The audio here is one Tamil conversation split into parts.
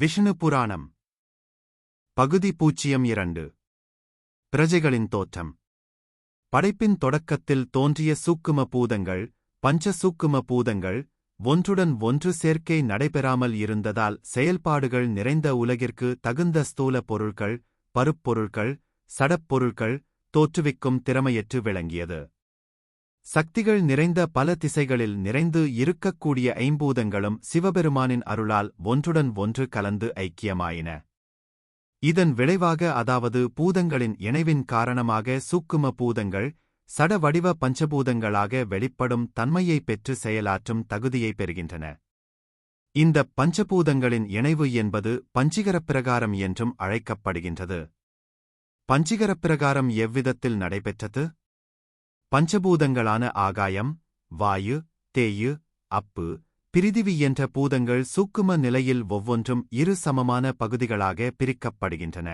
விஷ்ணு புராணம். பகுதி பூச்சியம் இரண்டு. பிரஜைகளின் தோற்றம். படைப்பின் தொடக்கத்தில் தோன்றிய சூக்கும பூதங்கள் பஞ்ச சூக்கும பூதங்கள் ஒன்றுடன் ஒன்று சேர்க்கை நடைபெறாமல் இருந்ததால் செயல்பாடுகள் நிறைந்த உலகிற்கு தகுந்த ஸ்தூல பொருட்கள் பருப்பொருட்கள் சடப்பொருட்கள் தோற்றுவிக்கும் திறமையற்று விளங்கியது. சக்திகள் நிறைந்த பல திசைகளில் நிறைந்து இருக்கக்கூடிய ஐம்பூதங்களும் சிவபெருமானின் அருளால் ஒன்றுடன் ஒன்று கலந்து ஐக்கியமாயின. இதன் விளைவாக அதாவது பூதங்களின் இணைவின் காரணமாக சூக்கும பூதங்கள் சட வடிவ பஞ்சபூதங்களாக வெளிப்படும் தன்மையை பெற்று செயலாற்றும் தகுதியை பெறுகின்றன. இந்த பஞ்சபூதங்களின் இணைவு என்பது பஞ்சிகரப்பிரகாரம் என்றும் அழைக்கப்படுகின்றது. பஞ்சிகரப்பிரகாரம் எவ்விதத்தில் நடைபெற்றது? பஞ்சபூதங்களான ஆகாயம் வாயு தேயு அப்பு பிரிதிவி என்ற பூதங்கள் சூக்கும நிலையில் ஒவ்வொன்றும் இரு சமமான பகுதிகளாக பிரிக்கப்படுகின்றன.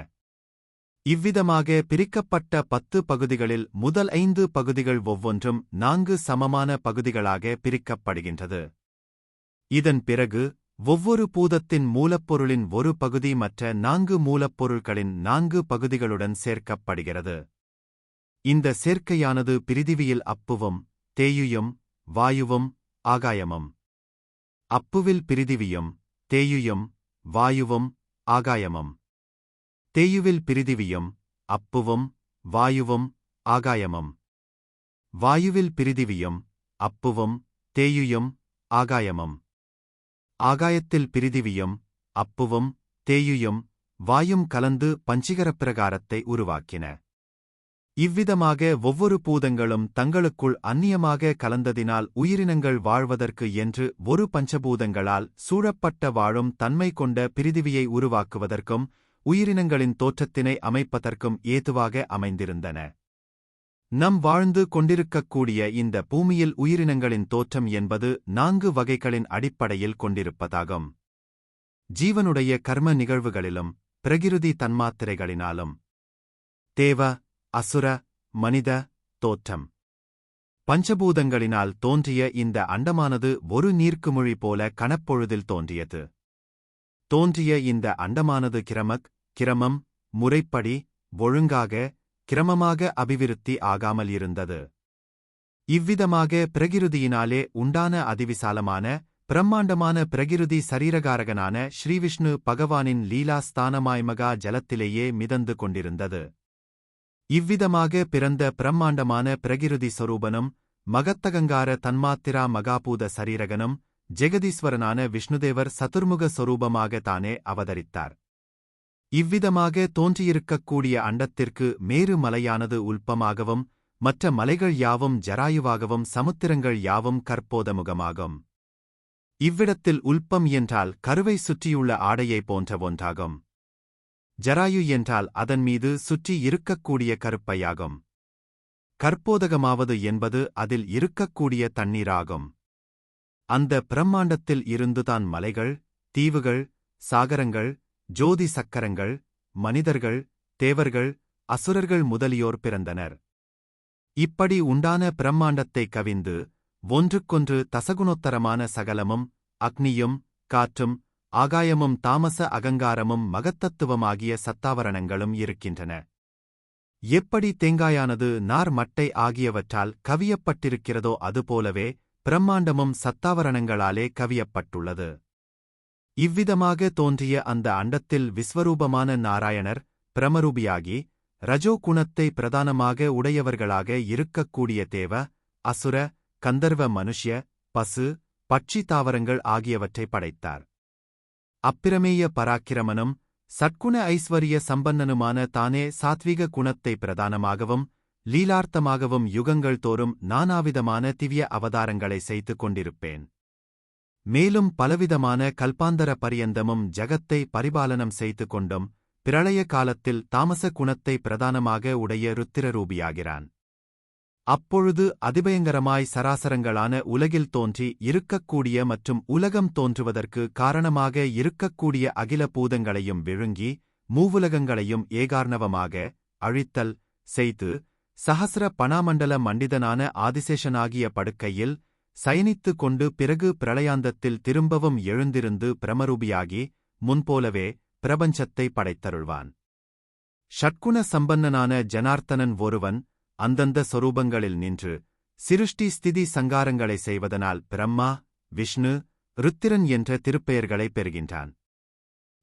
இவ்விதமாக பிரிக்கப்பட்ட பத்து பகுதிகளில் முதல் ஐந்து பகுதிகள் ஒவ்வொன்றும் நான்கு சமமான பகுதிகளாக பிரிக்கப்படுகின்றது. இதன் பிறகு ஒவ்வொரு பூதத்தின் மூலப்பொருளின் ஒரு பகுதி மற்ற நான்கு மூலப்பொருட்களின் நான்கு பகுதிகளுடன் சேர்க்கப்படுகிறது. இந்த சேர்க்கையானது பிரிதிவியில் அப்புவும் தேயுயும் வாயுவும் ஆகாயமும். அப்புவில் பிரிதிவியும் தேயுயும் வாயுவும் ஆகாயமும். தேயுவில் பிரிதிவியும் அப்புவும் வாயுவும் ஆகாயமும். வாயுவில் பிரிதிவியும் அப்புவும் தேயுயும் ஆகாயமும். ஆகாயத்தில் பிரிதிவியும் அப்புவும் தேயுயும் வாயும் கலந்து பஞ்சிகரப் பிரகாரத்தை உருவாக்கின. இவ்விதமாக ஒவ்வொரு பூதங்களும் தங்களுக்குள் அந்நியமாக கலந்ததினால் உயிரினங்கள் வாழ்வதற்கு என்று ஒரு பஞ்சபூதங்களால் சூழப்பட்ட வாழும் தன்மை கொண்ட பிரிதிவியை உருவாக்குவதற்கும் உயிரினங்களின் தோற்றத்தினை அமைப்பதற்கும் ஏதுவாக அமைந்திருந்தன. நம் வாழ்ந்து கொண்டிருக்கக்கூடிய இந்த பூமியில் உயிரினங்களின் தோற்றம் என்பது நான்கு வகைகளின் அடிப்படையில் கொண்டிருப்பதாகும். ஜீவனுடைய கர்ம நிகழ்வுகளிலும் பிரகிருதி தன்மாத்திரைகளினாலும். தேவ அசுர மனித தோற்றம். பஞ்சபூதங்களினால் தோன்றிய இந்த அண்டமானது ஒரு நீர்க்குமொழி போல கனப்பொழுதில் தோன்றியது. தோன்றிய இந்த அண்டமானது கிரமக் கிரமம் முறைப்படி ஒழுங்காக கிரமமாக அபிவிருத்தி ஆகாமல் இருந்தது. இவ்விதமாக பிரகிருதியினாலே உண்டான அதிவிசாலமான பிரம்மாண்டமான பிரகிருதி சரீரகாரகனான ஸ்ரீவிஷ்ணு பகவானின் லீலா ஸ்தானமாய்மகா ஜலத்திலேயே மிதந்து கொண்டிருந்தது. இவ்விதமாக பிறந்த பிரம்மாண்டமான பிரகிருதி சொரூபனும் மகத்தகங்கார தன்மாத்திரா மகாபூத சரீரகனும் ஜெகதீஸ்வரனான விஷ்ணுதேவர் சதுர்முக சொரூபமாக தானே அவதரித்தார். இவ்விதமாக தோன்றியிருக்கக்கூடிய அண்டத்திற்கு மேரு மலையானது உல்பமாகவும் மற்ற மலைகள் யாவும் ஜராயுவாகவும் சமுத்திரங்கள் யாவும் கற்போதமுகமாகும். இவ்விடத்தில் உல்பம் என்றால் கருவை சுற்றியுள்ள ஆடையை போன்ற ஒன்றாகும். ஜராயு என்றால் அதன் மீது சுற்றி இருக்கக்கூடிய கருப்பையாகும். கற்போதகமாவது என்பது அதில் இருக்கக்கூடிய தண்ணீராகும். அந்த பிரம்மாண்டத்தில் இருந்துதான் மலைகள் தீவுகள் சாகரங்கள் ஜோதி சக்கரங்கள் மனிதர்கள் தேவர்கள் அசுரர்கள் முதலியோர் பிறந்தனர். இப்படி உண்டான பிரம்மாண்டத்தை கவிந்து ஒன்றுக்கொன்று தசகுணோத்தரமான சகலமும் அக்னியும் காற்றும் ஆகாயமும் தாமச அகங்காரமும் மகத்தத்துவமாகிய சத்தாவரணங்களும் இருக்கின்றன. எப்படி தேங்காயானது நார் மட்டை ஆகியவற்றால் கவியப்பட்டிருக்கிறதோ அதுபோலவே பிரம்மாண்டமும் சத்தாவரணங்களாலே கவியப்பட்டுள்ளது. இவ்விதமாக தோன்றிய அந்த அண்டத்தில் விஸ்வரூபமான நாராயணர் பிரமரூபியாகி ரஜோ குணத்தை பிரதானமாக உடையவர்களாக இருக்கக்கூடிய தேவ அசுர கந்தர்வ மனுஷ்ய பசு பட்சி தாவரங்கள் ஆகியவற்றை படைத்தார். அப்பிரமேய பராக்கிரமனும் சட்குண ஐஸ்வரிய சம்பன்னனுமான தானே சாத்விக குணத்தை பிரதானமாகவும் லீலார்த்தமாகவும் யுகங்கள் தோறும் நானாவிதமான திவ்ய அவதாரங்களை செய்து கொண்டிருப்பேன். மேலும் பலவிதமான கல்பாந்தர பரியந்தமும் ஜகத்தை பரிபாலனம் செய்து கொண்டும் பிரளய காலத்தில் தாமச குணத்தை பிரதானமாக உடைய ருத்திரரூபியாகிறான். அப்பொழுது அதிபயங்கரமாய் சராசரங்களான உலகில் தோன்றி இருக்கக்கூடிய மற்றும் உலகம் தோன்றுவதற்கு காரணமாக இருக்கக்கூடிய அகில பூதங்களையும் விழுங்கி மூவுலகங்களையும் ஏகார்ணவமாக அழித்தல் செய்து சஹசிர பணாமண்டல மண்டிதனான ஆதிசேஷனாகிய படுக்கையில் சயனித்து கொண்டு பிறகு பிரளயாந்தத்தில் திரும்பவும் எழுந்திருந்து பிரமரூபியாகி முன்போலவே பிரபஞ்சத்தை படைத்தருள்வான். ஷட்குண சம்பன்னனான ஜனார்த்தனன் ஒருவன் அந்தந்த சொரூபங்களில் நின்று சிருஷ்டி ஸ்திதி சங்காரங்களை செய்வதனால் பிரம்மா விஷ்ணு ருத்திரன் என்ற திருப்பெயர்களை பெறுகின்றான்.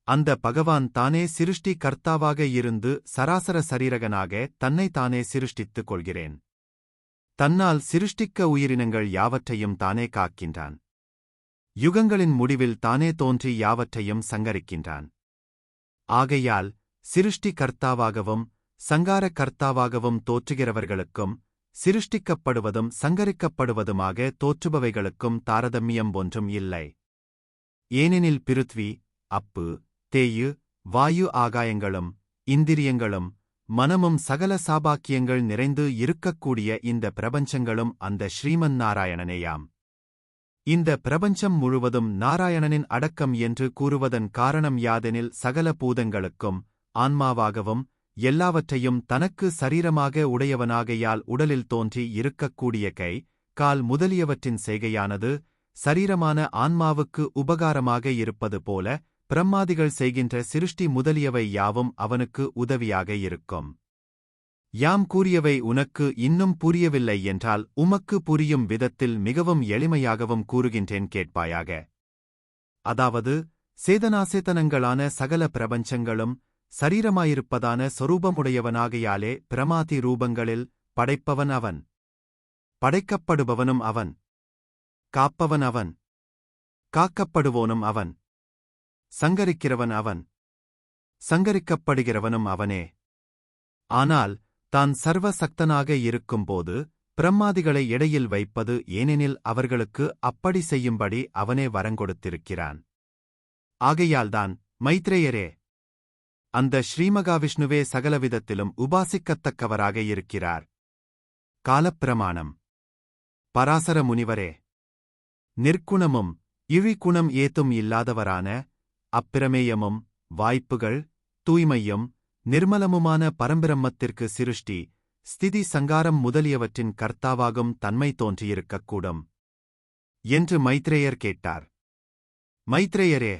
அந்த பகவான் தானே சிருஷ்டி கர்த்தாவாக இருந்து சராசர சரீரகனாக தன்னை தானே சிருஷ்டித்துக் கொள்கிறேன். தன்னால் சிருஷ்டிக்க உயிரினங்கள் யாவற்றையும் தானே காக்கின்றான். யுகங்களின் முடிவில் தானே தோன்றி யாவற்றையும் சங்கரிக்கின்றான். ஆகையால் சிருஷ்டி கர்த்தாவாகவும் சங்கார கர்த்தாவாகவும் தோற்றுகிறவர்களுக்கும் சிருஷ்டிக்கப்படுவதும் சங்கரிக்கப்படுவதுமாக தோற்றுபவைகளுக்கும் தாரதமியம் ஒன்றும் இல்லை. ஏனெனில் பிருத்வி அப்பு தேயு வாயு ஆகாயங்களும் இந்திரியங்களும் மனமும் சகல சாபாக்கியங்கள் நிறைந்து இருக்கக்கூடிய இந்த பிரபஞ்சங்களும் அந்த ஸ்ரீமன் நாராயணனேயாம் இந்த பிரபஞ்சம் முழுவதும் நாராயணனின் அடக்கம் என்று கூறுவதன் காரணம் யாதெனில் சகல பூதங்களுக்கும் ஆன்மாவாகவும் எல்லாவற்றையும் தனக்கு சரீரமாக உடையவனாகையால் உடலில் தோன்றி இருக்கக்கூடிய கை கால் முதலியவற்றின் செய்கையானது சரீரமான ஆன்மாவுக்கு உபகாரமாக இருப்பது போல பிரம்மாதிகள் செய்கின்ற சிருஷ்டி முதலியவை யாவும் அவனுக்கு உதவியாக இருக்கும். யாம் கூறியவை உனக்கு இன்னும் புரியவில்லை என்றால் உமக்கு புரியும் விதத்தில் மிகவும் எளிமையாகவும் கூறுகின்றேன் கேட்பாயாக. அதாவது சேதனாசேதனங்களான சகல பிரபஞ்சங்களும் சரீரமாயிருப்பதான சொரூபமுடையவனாகையாலே பிரமாதி ரூபங்களில் படைப்பவன் அவன். படைக்கப்படுபவனும் அவன். காப்பவன் அவன். காக்கப்படுவோனும் அவன். சங்கரிக்கிறவன் அவன். சங்கரிக்கப்படுகிறவனும் அவனே. ஆனால் தான் சர்வசக்தனாக இருக்கும்போது பிரம்மாதிகளை இடையில் வைப்பது ஏனெனில் அவர்களுக்கு அப்படி செய்யும்படி அவனே வரங்கொடுத்திருக்கிறான். ஆகையால்தான் மைத்ரேயரே அந்த ஸ்ரீமகாவிஷ்ணுவே சகலவிதத்திலும் உபாசிக்கத்தக்கவராக இருக்கிறார். காலப்பிரமாணம். பராசர முனிவரே நிற்குணமும் இழிக்குணம் ஏத்தும் இல்லாதவரான அப்பிரமேயமும் வாய்ப்புகள் தூய்மையும் நிர்மலமுமான பரம்பிரம்மத்திற்கு சிருஷ்டி ஸ்திதி சங்காரம் முதலியவற்றின் கர்த்தாவாகும் தன்மை தோன்றியிருக்கக்கூடும். என்று மைத்ரேயர் கேட்டார். மைத்ரேயரே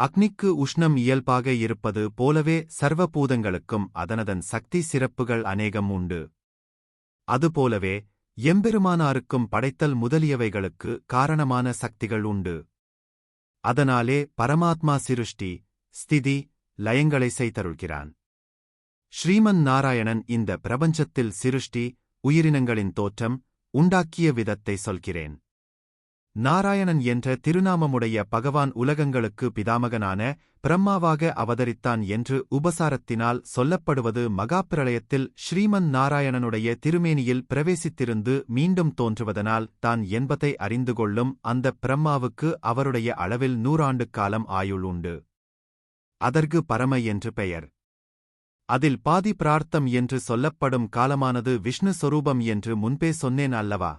அக்னிக்கு உஷ்ணம் இயல்பாக இருப்பது போலவே சர்வபூதங்களுக்கும் அதனதன் சக்தி சிறப்புகள் அநேகம் உண்டு. அதுபோலவே எம்பெருமானாருக்கும் படைத்தல் முதலியவைகளுக்கு காரணமான சக்திகள் உண்டு. அதனாலே பரமாத்மா சிருஷ்டி ஸ்திதி லயங்களை செய்தருள்கிறான். ஸ்ரீமன் நாராயணன் இந்த பிரபஞ்சத்தில் சிருஷ்டி உயிரினங்களின் தோற்றம் உண்டாக்கிய விதத்தை சொல்கிறேன். நாராயணன் என்ற திருநாமமுடைய பகவான் உலகங்களுக்கு பிதாமகனான பிரம்மாவாக அவதரித்தான் என்று உபசாரத்தினால் சொல்லப்படுவது மகாப்பிரளயத்தில் ஸ்ரீமன் நாராயணனுடைய திருமேனியில் பிரவேசித்திருந்து மீண்டும் தோன்றுவதனால் தான் என்பதை அறிந்து கொள்ளும் அந்த பிரம்மாவுக்கு அவருடைய அளவில் நூறாண்டு காலம் ஆயுள் உண்டு அதற்கு பரம என்று பெயர். அதில் பாதி பிரார்த்தம் என்று சொல்லப்படும் காலமானது விஷ்ணு சொரூபம் என்று முன்பே சொன்னேன் அல்லவா?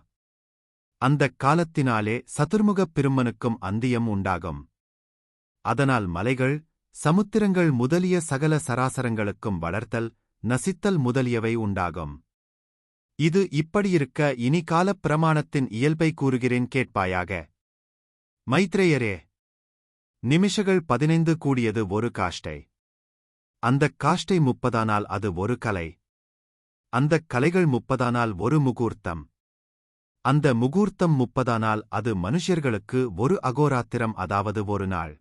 அந்தக் காலத்தினாலே சதுர்முகப் பெருமனுக்கும் அந்தியம் உண்டாகும். அதனால் மலைகள் சமுத்திரங்கள் முதலிய சகல சராசரங்களுக்கும் வளர்த்தல் நசித்தல் முதலியவை உண்டாகும். இது இப்படியிருக்க இனி காலப் பிரமாணத்தின் இயல்பை கூறுகிறேன் கேட்பாயாக. மைத்ரேயரே நிமிஷங்கள் பதினைந்து கூடியது ஒரு காஷ்டை. அந்தக் காஷ்டை முப்பதானால் அது ஒரு கலை. அந்தக் கலைகள் முப்பதானால் ஒரு முகூர்த்தம். அந்த முகூர்த்தம் முப்பதானால் அது மனுஷர்களுக்கு ஒரு அகோராத்திரம் அதாவது ஒரு நாள்.